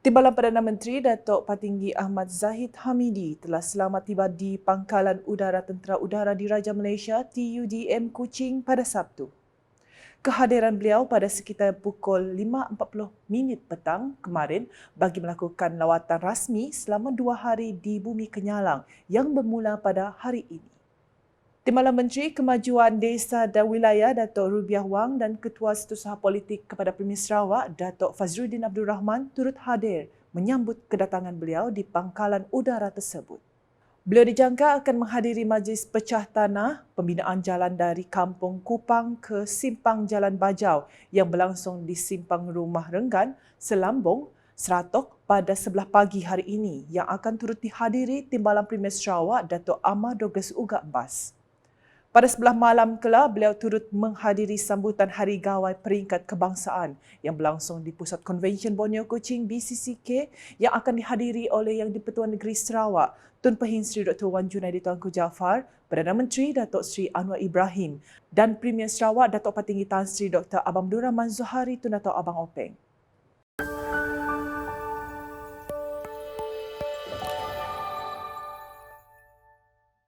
Timbalan Perdana Menteri Datuk Patinggi Ahmad Zahid Hamidi telah selamat tiba di Pangkalan Udara Tentera Udara Diraja Malaysia TUDM Kuching pada Sabtu. Kehadiran beliau pada sekitar pukul 5.40 minit petang kemarin bagi melakukan lawatan rasmi selama dua hari di Bumi Kenyalang yang bermula pada hari ini. Timbalan Menteri Kemajuan Desa dan Wilayah Datuk Rubiah Wang dan Ketua Setiausaha Politik kepada Premier Sarawak Datuk Fazruddin Abdul Rahman turut hadir menyambut kedatangan beliau di pangkalan udara tersebut. Beliau dijangka akan menghadiri majlis pecah tanah pembinaan jalan dari Kampung Kupang ke Simpang Jalan Bajau yang berlangsung di Simpang Rumah Renggan, Selambung, Seratok pada sebelah pagi hari ini yang akan turut dihadiri Timbalan Premier Sarawak Datuk Ahmad Douglas Ugak Bas. Pada sebelah malam kelak, beliau turut menghadiri sambutan Hari Gawai Peringkat Kebangsaan yang berlangsung di Pusat Konvensyen Borneo Kuching BCCK yang akan dihadiri oleh Yang di-Pertuan Negeri Sarawak, Tun Pehin Sri Dr. Wan Junaidi Tuanku Jaafar, Perdana Menteri Datuk Sri Anwar Ibrahim dan Premier Sarawak Datuk Patinggi Tan Sri Dr. Abang Abdul Rahman Zuhari Tun Datuk Abang Openg.